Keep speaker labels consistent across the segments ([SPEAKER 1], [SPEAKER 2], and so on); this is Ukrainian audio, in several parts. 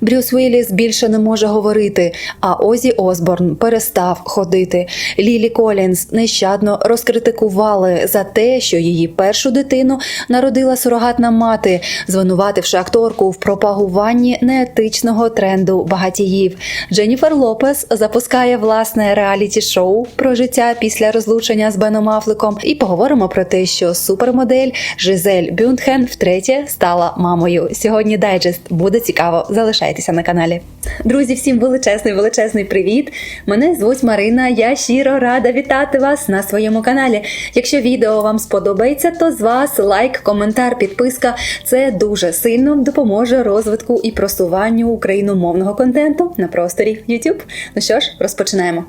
[SPEAKER 1] Брюс Вілліс більше не може говорити, а Озі Осборн перестав ходити. Лілі Колінс нещадно розкритикували за те, що її першу дитину народила сурогатна мати, звинувативши акторку в пропагуванні неетичного тренду багатіїв. Дженніфер Лопес запускає власне реаліті-шоу про життя після розлучення з Беном Афлеком. І поговоримо про те, що супермодель Жизель Бюндхен втретє стала мамою. Сьогодні дайджест буде цікаво. Залишайтеся на каналі. Друзі, всім величезний, величезний привіт! Мене звуть Марина. Я щиро рада вітати вас на своєму каналі. Якщо відео вам сподобається, то з вас лайк, коментар, підписка. Це дуже сильно допоможе розвитку і просуванню україномовного контенту на просторі YouTube. Ну що ж, розпочинаємо.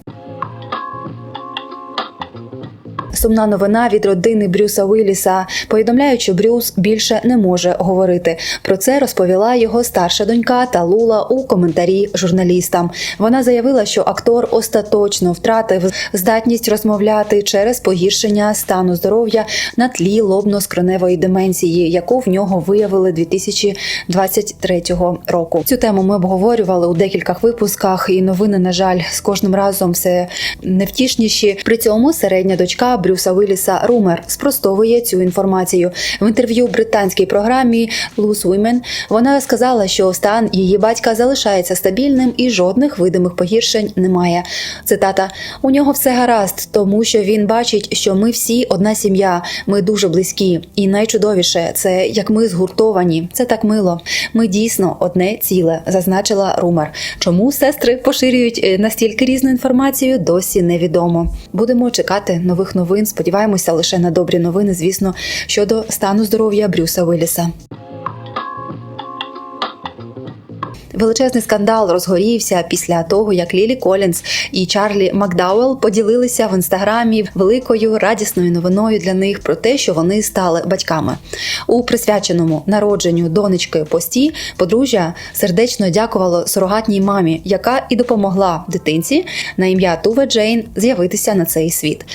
[SPEAKER 1] Сумна новина від родини Брюса Уілліса повідомляють, що Брюс більше не може говорити. Про це розповіла його старша донька Талула у коментарі журналістам. Вона заявила, що актор остаточно втратив здатність розмовляти через погіршення стану здоров'я на тлі лобно-скроневої деменції, яку в нього виявили 2023 року. Цю тему ми обговорювали у декількох випусках, і новини, на жаль, з кожним разом все невтішніші. При цьому середня дочка Брюса Вілліса Румер спростовує цю інформацію в інтерв'ю британській програмі Loose Women Вона сказала, що стан її батька залишається стабільним і жодних видимих погіршень немає. Цитата: у нього все гаразд, тому що він бачить, що ми всі одна сім'я, ми дуже близькі, і найчудовіше це як ми згуртовані. Це так мило. Ми дійсно одне ціле, зазначила Румер. Чому сестри поширюють е, настільки різну інформацію, досі невідомо. Будемо чекати нових новин. Сподіваємося лише на добрі новини, звісно, щодо стану здоров'я Брюса Вилліса. Величезний скандал розгорівся після того, як Лілі Колінс і Чарлі Макдауел поділилися в інстаграмі великою радісною новиною для них про те, що вони стали батьками. У присвяченому народженню донечки пості подружжя сердечно дякувало сурогатній мамі, яка і допомогла дитинці на ім'я Туве Джейн з'явитися на цей світ.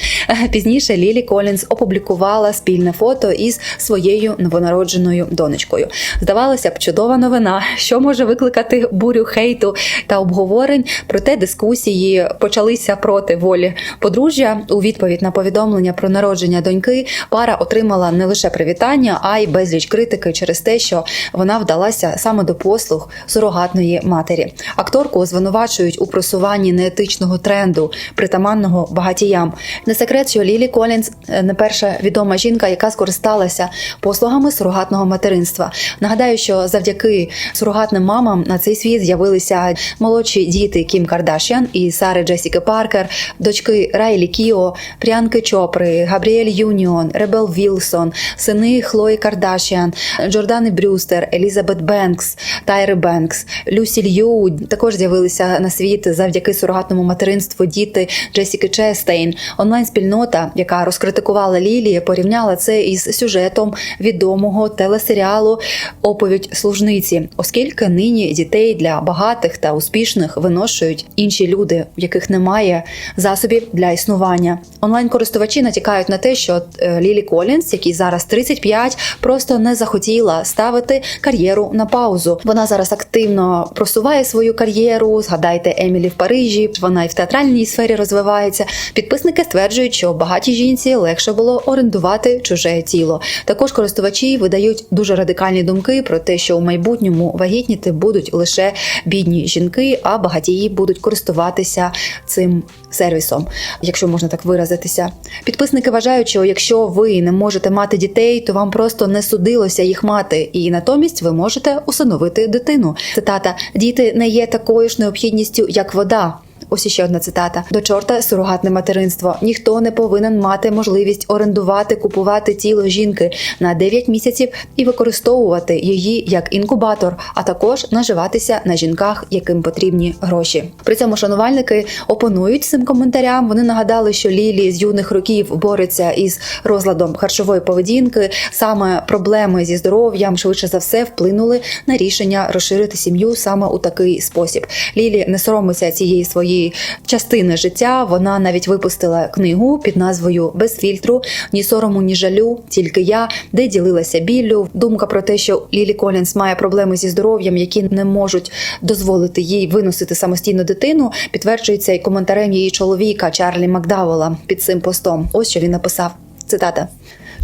[SPEAKER 1] Пізніше Лілі Колінс опублікувала спільне фото із своєю новонародженою донечкою. Здавалося б, чудова новина, що може викликати бурю хейту та обговорень. Проте дискусії почалися проти волі подружжя. У відповідь на повідомлення про народження доньки пара отримала не лише привітання, а й безліч критики через те, що вона вдалася саме до послуг сурогатної матері. Акторку звинувачують у просуванні неетичного тренду, притаманного багатіям. Не секрет, що Лілі Колінс е, не перша відома жінка, яка скористалася послугами сурогатного материнства. Нагадаю, що завдяки сурогатним мамам на цей світ з'явилися молодші діти Кім Кардашян і Сари Джесіки Паркер, дочки Райлі Кіо, Прянки Чопри, Габріель Юніон, Ребел Вілсон, сини Хлої Кардашян, Джордани Брюстер, Елізабет Бенкс, Тайри Бенкс, Люсі Лью також з'явилися на світ завдяки сурогатному материнству діти Джесіки Честейн. Онлайн-спільнота, яка розкритикувала Лілі, порівняла це із сюжетом відомого телесеріалу Оповідь служниці, оскільки нині дітей для багатих та успішних виношують інші люди, в яких немає засобів для існування. Онлайн-користувачі натякають на те, що е, Лілі Колінс, якій зараз 35, просто не захотіла ставити кар'єру на паузу. Вона зараз активно просуває свою кар'єру. Згадайте Емілі в Парижі. Вона і в театральній сфері розвивається. Підписники стверджують, що багатій жінці легше було орендувати чуже тіло. Також користувачі видають дуже радикальні думки про те, що у майбутньому вагітніти будуть лише бідні жінки, а багатії будуть користуватися цим сервісом, якщо можна так виразитися. Підписники вважають, що якщо ви не можете мати дітей, то вам просто не судилося їх мати, і натомість ви можете усиновити дитину. Цитата: діти не є такою ж необхідністю, як вода. Ось іще одна цитата: до чорта сурогатне материнство. Ніхто не повинен мати можливість орендувати, купувати тіло жінки на 9 місяців і використовувати її як інкубатор, а також наживатися на жінках, яким потрібні гроші. При цьому шанувальники опонують цим коментарям. Вони нагадали, що Лілі з юних років бореться із розладом харчової поведінки. Саме проблеми зі здоров'ям швидше за все вплинули на рішення розширити сім'ю саме у такий спосіб. Лілі не соромиться цієї своєї частини життя. Вона навіть випустила книгу під назвою Без фільтру ні сорому, ні жалю, тільки я, де ділилася біллю. Думка про те, що Лілі Колінс має проблеми зі здоров'ям, які не можуть дозволити їй виносити самостійно дитину, підтверджується і коментарем її чоловіка Чарлі Макдавела під цим постом. Ось що він написав. Цитата.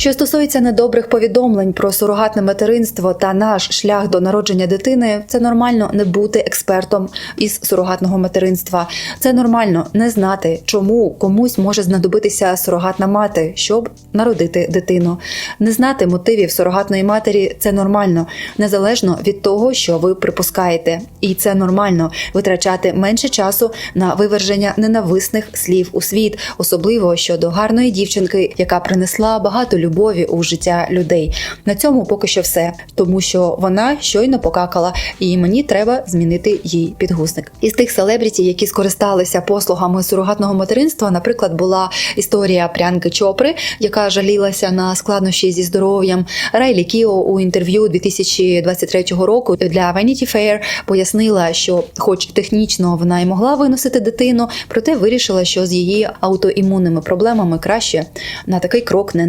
[SPEAKER 1] Що стосується недобрих повідомлень про сурогатне материнство та наш шлях до народження дитини, це нормально не бути експертом із сурогатного материнства. Це нормально не знати, чому комусь може знадобитися сурогатна мати, щоб народити дитину. Не знати мотивів сурогатної матері це нормально, незалежно від того, що ви припускаєте, і це нормально витрачати менше часу на виверження ненависних слів у світ, особливо щодо гарної дівчинки, яка принесла багато любові у життя людей. На цьому поки що все, тому що вона щойно покакала, і мені треба змінити їй підгузник. Із тих селебріті, які скористалися послугами сурогатного материнства, наприклад, була історія прянки Чопри, яка жалілася на складнощі зі здоров'ям. Райлі Кіо у інтерв'ю 2023 року для Vanity Fair пояснила, що, хоч технічно вона й могла виносити дитину, проте вирішила, що з її аутоімунними проблемами краще на такий крок не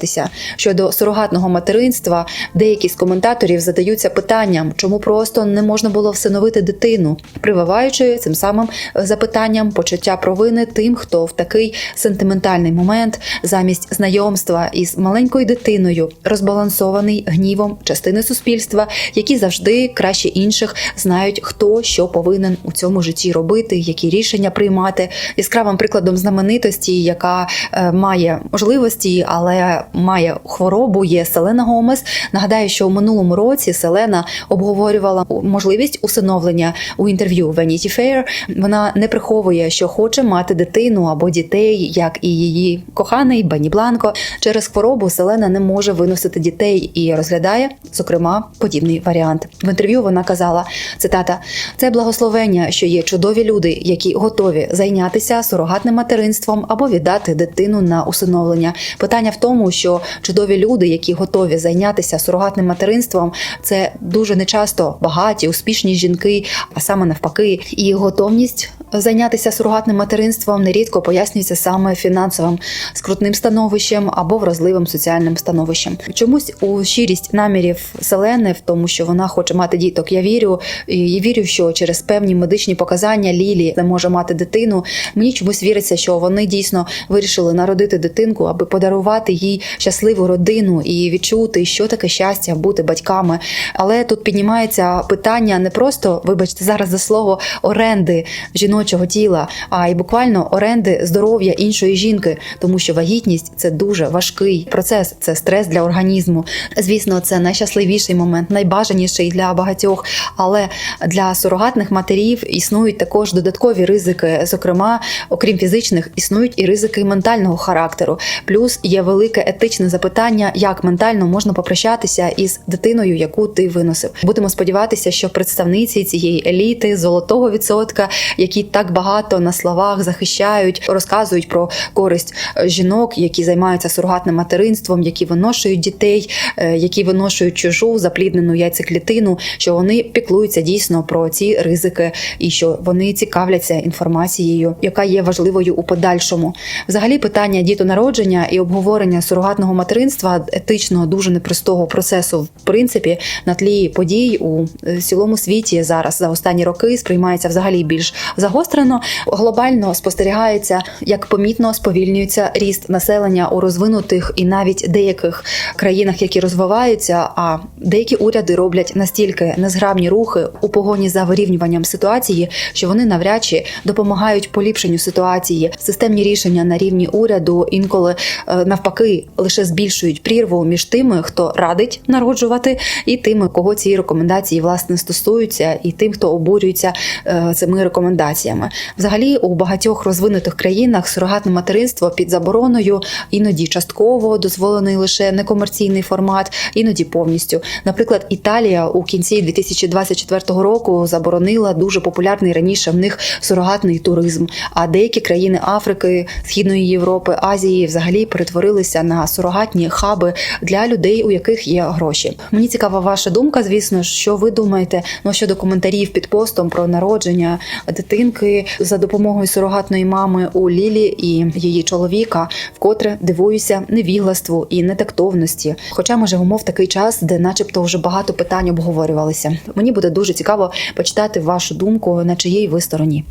[SPEAKER 1] наважуватися. Щодо сурогатного материнства, деякі з коментаторів задаються питанням, чому просто не можна було всиновити дитину, прививаючи цим самим запитанням почуття провини тим, хто в такий сентиментальний момент замість знайомства із маленькою дитиною розбалансований гнівом частини суспільства, які завжди краще інших знають, хто що повинен у цьому житті робити, які рішення приймати. Яскравим прикладом знаменитості, яка е, має можливості, але має хворобу, є Селена Гомес. Нагадаю, що у минулому році Селена обговорювала можливість усиновлення у інтерв'ю Vanity Fair. Вона не приховує, що хоче мати дитину або дітей, як і її коханий Бенні Бланко. Через хворобу Селена не може виносити дітей і розглядає, зокрема, подібний варіант. В інтерв'ю вона казала: цитата: це благословення, що є чудові люди, які готові зайнятися сурогатним материнством або віддати дитину на усиновлення. Питання в тому, що чудові люди, які готові зайнятися сурогатним материнством, це дуже нечасто багаті, успішні жінки, а саме навпаки, і готовність зайнятися сурогатним материнством нерідко пояснюється саме фінансовим скрутним становищем або вразливим соціальним становищем. Чомусь у щирість намірів Селени, в тому, що вона хоче мати діток, я вірю і вірю, що через певні медичні показання Лілі не може мати дитину. Мені чомусь віриться, що вони дійсно вирішили народити дитинку, аби подарувати їй щасливу родину і відчути, що таке щастя бути батьками. Але тут піднімається питання не просто, вибачте, зараз за слово оренди жіночого тіла, а й буквально оренди здоров'я іншої жінки, тому що вагітність це дуже важкий процес, це стрес для організму. Звісно, це найщасливіший момент, найбажаніший для багатьох. Але для сурогатних матерів існують також додаткові ризики. Зокрема, окрім фізичних, існують і ризики ментального характеру. Плюс є велике етичне запитання, як ментально можна попрощатися із дитиною, яку ти виносив. Будемо сподіватися, що представниці цієї еліти золотого відсотка, які так багато на словах захищають, розказують про користь е, жінок, які займаються сурогатним материнством, які виношують дітей, е, які виношують чужу запліднену яйцеклітину, що вони піклуються дійсно про ці ризики, і що вони цікавляться інформацією, яка є важливою у подальшому. Взагалі, питання дітонародження і обговорення сурогатного материнства етично дуже непростого процесу, в принципі, на тлі подій у е, цілому світі зараз за останні роки сприймається взагалі більш загострено. Глобально спостерігається, як помітно сповільнюється ріст населення у розвинутих і навіть деяких країнах, які розвиваються. А деякі уряди роблять настільки незграбні рухи у погоні за вирівнюванням ситуації, що вони навряд чи допомагають поліпшенню ситуації. Системні рішення на рівні уряду інколи е, навпаки лише збільшують прірву між тими, хто радить народжувати, і тими, кого ці рекомендації власне стосуються, і тим, хто обурюється е, цими рекомендаціями. Взагалі, у багатьох розвинутих країнах сурогатне материнство під забороною, іноді частково дозволений лише некомерційний формат, іноді повністю. Наприклад, Італія у кінці 2024 року заборонила дуже популярний раніше в них сурогатний туризм. А деякі країни Африки, Східної Європи, Азії взагалі перетворилися на сурогатні хаби для людей, у яких є гроші. Мені цікава ваша думка, звісно, що ви думаєте ну, щодо коментарів під постом про народження дитинки. за допомогою сурогатної мами у Лілі і її чоловіка, вкотре дивуюся невігластву і нетактовності. Хоча ми живемо в такий час, де, начебто, вже багато питань обговорювалися. Мені буде дуже цікаво почитати вашу думку, на чиїй ви стороні.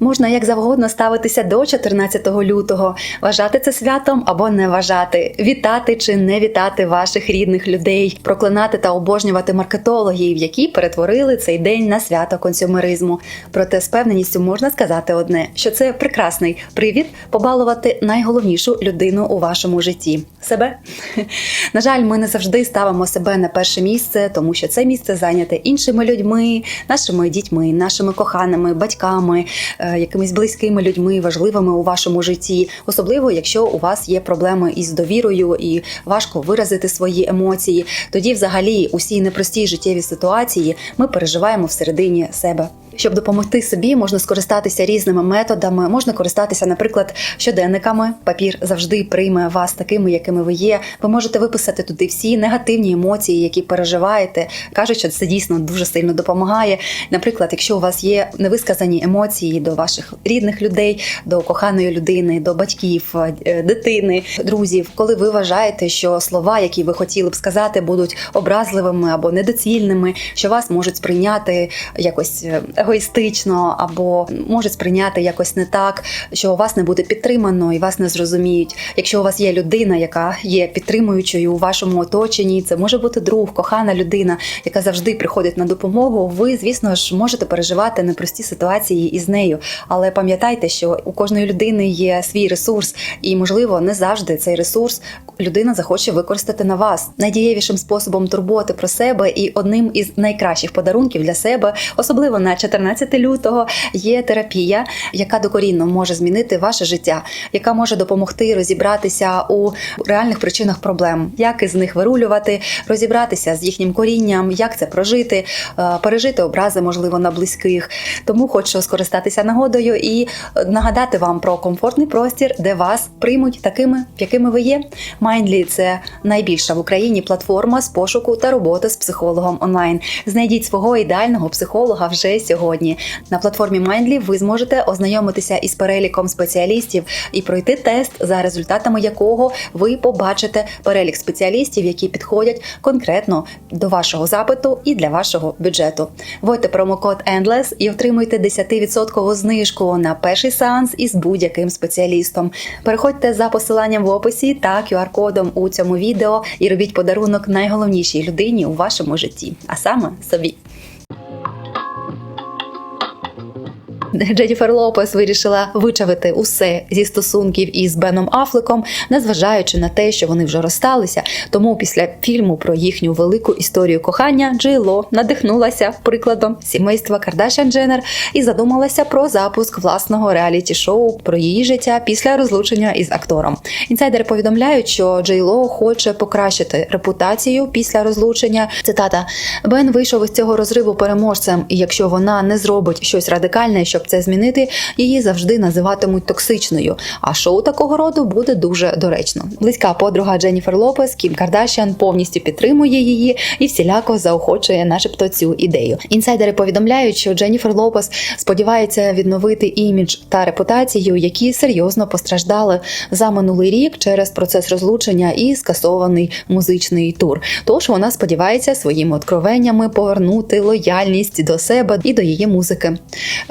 [SPEAKER 1] Можна як завгодно ставитися до 14 лютого, вважати це святом або не вважати, вітати чи не вітати ваших рідних людей, проклинати та обожнювати маркетологів, які перетворили цей день на свято консюмеризму. Проте з певненістю можна сказати одне, що це прекрасний привід побалувати найголовнішу людину у вашому житті себе. На жаль, ми не завжди ставимо себе на перше місце, тому що це місце зайняте іншими людьми, нашими дітьми, нашими коханими, батьками, е, якимись близькими людьми, важливими у вашому житті, особливо якщо у вас є проблеми із довірою і важко виразити свої емоції. Тоді, взагалі, усі непрості життєві ситуації ми переживаємо всередині себе. Щоб допомогти собі, можна скористатися різними методами. Можна користатися, наприклад, щоденниками. Папір завжди прийме вас такими, якими ви є. Ви можете виписати туди всі негативні емоції, які переживаєте. кажуть, що це дійсно дуже сильно допомагає. Наприклад, якщо у вас є невисказані емоції до ваших рідних людей, до коханої людини, до батьків, е, дитини, друзів, коли ви вважаєте, що слова, які ви хотіли б сказати, будуть образливими або недоцільними, що вас можуть сприйняти якось е, егоїстично або можуть сприйняти якось не так, що вас не буде підтримано і вас не зрозуміють. Якщо у вас є людина, яка є підтримуючою у вашому оточенні, це може бути друг, кохана людина, яка завжди приходить на допомогу. Ви, звісно ж, можете переживати непрості ситуації із нею. Але пам'ятайте, що у кожної людини є свій ресурс, і можливо не завжди цей ресурс людина захоче використати на вас найдієвішим способом турботи про себе і одним із найкращих подарунків для себе, особливо на 14 лютого, є терапія, яка докорінно може змінити ваше життя, яка може допомогти розібратися у реальних причинах проблем, як із них вирулювати, розібратися з їхнім корінням, як це прожити, е, пережити образи, можливо, на близьких. Тому хочу скористатися нагодою і нагадати вам про комфортний простір, де вас приймуть такими, якими ви є. Mindly – це найбільша в Україні платформа з пошуку та роботи з психологом онлайн. Знайдіть свого ідеального психолога вже сьогодні. На платформі Mindly ви зможете ознайомитися із переліком спеціалістів і пройти тест, за результатами якого ви побачите перелік спеціалістів, які підходять конкретно до вашого запиту і для вашого бюджету. Вводьте промокод ENDLESS і отримуйте 10% знижку на перший сеанс із будь-яким спеціалістом. Переходьте за посиланням в описі та QR-кодом у цьому відео і робіть подарунок найголовнішій людині у вашому житті, а саме собі. Дженніфер Лопес вирішила вичавити усе зі стосунків із Беном Афлеком, незважаючи на те, що вони вже розсталися. Тому після фільму про їхню велику історію кохання Джей Ло надихнулася прикладом сімейства Кардашян Дженнер і задумалася про запуск власного реаліті-шоу про її життя після розлучення із актором. Інсайдери повідомляють, що Джей Ло хоче покращити репутацію після розлучення. Цитата Бен вийшов із цього розриву переможцем, і якщо вона не зробить щось радикальне, щоб це змінити, її завжди називатимуть токсичною. А шоу такого роду буде дуже доречно. Близька подруга Дженніфер Лопес Кім Кардашян повністю підтримує її і всіляко заохочує, начебто, цю ідею. Інсайдери повідомляють, що Дженніфер Лопес сподівається відновити імідж та репутацію, які серйозно постраждали за минулий рік через процес розлучення і скасований музичний тур. Тож вона сподівається своїми откровеннями повернути лояльність до себе і до її музики.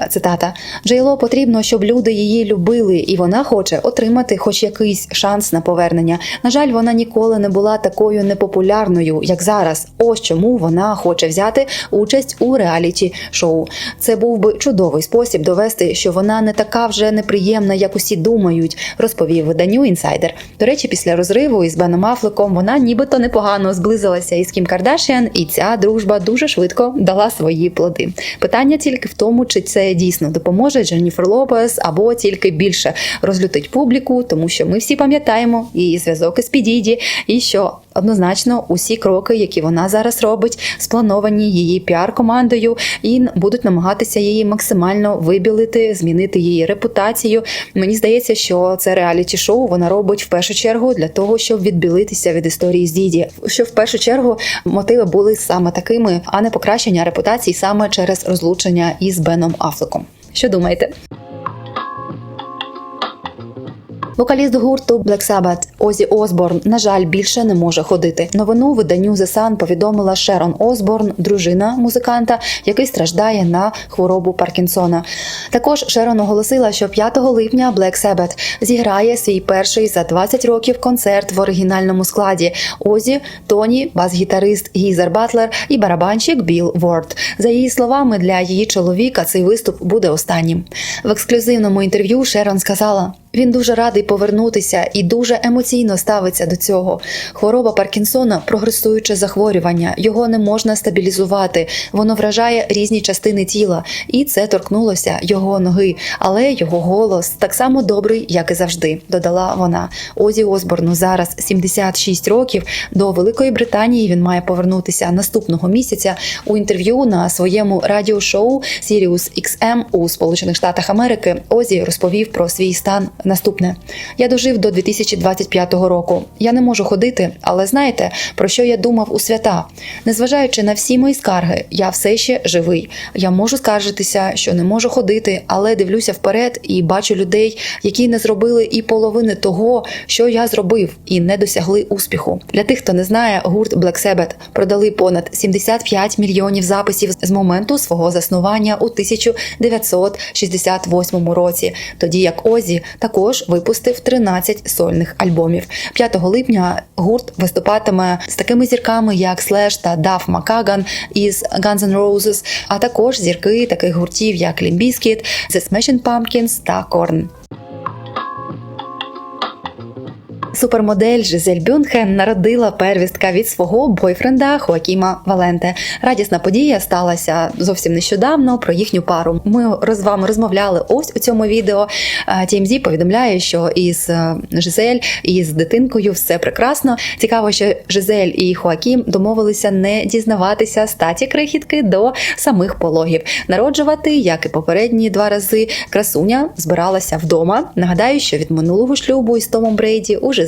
[SPEAKER 1] Цитата Джейло потрібно, щоб люди її любили, і вона хоче отримати хоч якийсь шанс на повернення. На жаль, вона ніколи не була такою непопулярною, як зараз. Ось чому вона хоче взяти участь у реаліті шоу. Це був би чудовий спосіб довести, що вона не така вже неприємна, як усі думають, розповів виданню інсайдер. До речі, після розриву із Беном Афлеком вона нібито непогано зблизилася із Кім Кардашіан, і ця дружба дуже швидко дала свої плоди. Питання тільки в тому, чи це дійсно допоможе Дженніфер Лопес або тільки більше розлютить публіку, тому що ми всі пам'ятаємо і зв'язок із Підіді, і що Однозначно, усі кроки, які вона зараз робить, сплановані її піар-командою, і будуть намагатися її максимально вибілити, змінити її репутацію. Мені здається, що це реаліті шоу вона робить в першу чергу для того, щоб відбілитися від історії з Діді. Що в першу чергу мотиви були саме такими, а не покращення репутації саме через розлучення із Беном Афлеком. Що думаєте? Вокаліст гурту Black Sabbath Озі Осборн, на жаль, більше не може ходити. Новину виданню The Sun повідомила Шерон Осборн, дружина музиканта, який страждає на хворобу Паркінсона. Також Шерон оголосила, що 5 липня Black Sabbath зіграє свій перший за 20 років концерт в оригінальному складі. Озі, Тоні, бас-гітарист Гізер Батлер і барабанщик Біл Ворд. За її словами, для її чоловіка цей виступ буде останнім. В ексклюзивному інтерв'ю Шерон сказала. Він дуже радий повернутися і дуже емоційно ставиться до цього. Хвороба Паркінсона прогресуюче захворювання. Його не можна стабілізувати. Воно вражає різні частини тіла, і це торкнулося його ноги. Але його голос так само добрий, як і завжди. Додала вона. Озі Осборну зараз 76 років. До Великої Британії він має повернутися наступного місяця. У інтерв'ю на своєму радіошоу Sirius XM у Сполучених Штатах Америки Озі розповів про свій стан. Наступне я дожив до 2025 року. Я не можу ходити, але знаєте, про що я думав у свята? Незважаючи на всі мої скарги, я все ще живий. Я можу скаржитися, що не можу ходити, але дивлюся вперед і бачу людей, які не зробили і половини того, що я зробив, і не досягли успіху. Для тих, хто не знає, гурт Black Sabbath продали понад 75 мільйонів записів з моменту свого заснування у 1968 році, тоді як Озі також випустив 13 сольних альбомів. 5 липня гурт виступатиме з такими зірками, як Слеш та Даф Макаган із Guns N' Roses, а також зірки таких гуртів, як Limp Bizkit, The Smashing Pumpkins та Korn. Супермодель Жизель Бюнхен народила первістка від свого бойфренда Хоакіма Валенте. Радісна подія сталася зовсім нещодавно про їхню пару. Ми з вами розмовляли ось у цьому відео. TMZ повідомляє, що із е, Жизель і з дитинкою все прекрасно. Цікаво, що Жизель і Хоакім домовилися не дізнаватися статі крихітки до самих пологів. Народжувати, як і попередні два рази, красуня збиралася вдома. Нагадаю, що від минулого шлюбу із Томом Брейді у Жизель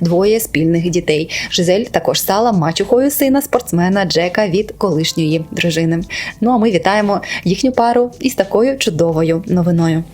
[SPEAKER 1] двоє спільних дітей. Жизель також стала мачухою сина спортсмена Джека від колишньої дружини. Ну а ми вітаємо їхню пару із такою чудовою новиною.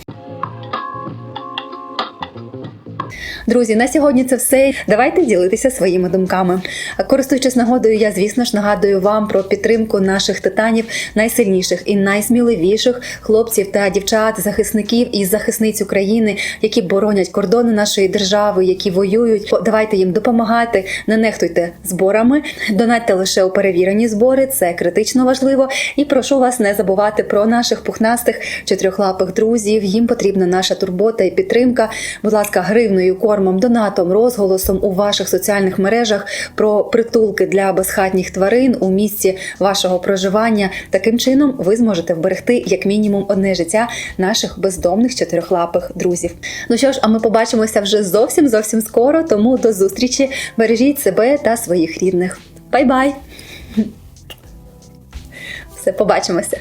[SPEAKER 1] Друзі, на сьогодні це все. Давайте ділитися своїми думками. Користуючись нагодою, я звісно ж нагадую вам про підтримку наших титанів, найсильніших і найсміливіших хлопців та дівчат, захисників і захисниць України, які боронять кордони нашої держави, які воюють. Давайте їм допомагати. Не нехтуйте зборами, донатьте лише у перевірені збори. Це критично важливо. І прошу вас не забувати про наших пухнастих чотирьохлапих друзів. Їм потрібна наша турбота і підтримка. Будь ласка, гривною кормом, донатом, розголосом у ваших соціальних мережах про притулки для безхатніх тварин у місці вашого проживання. Таким чином ви зможете вберегти як мінімум одне життя наших бездомних чотирьохлапих друзів. Ну що ж, а ми побачимося вже зовсім зовсім скоро. Тому до зустрічі. Бережіть себе та своїх рідних. Бай-бай! Все, побачимося.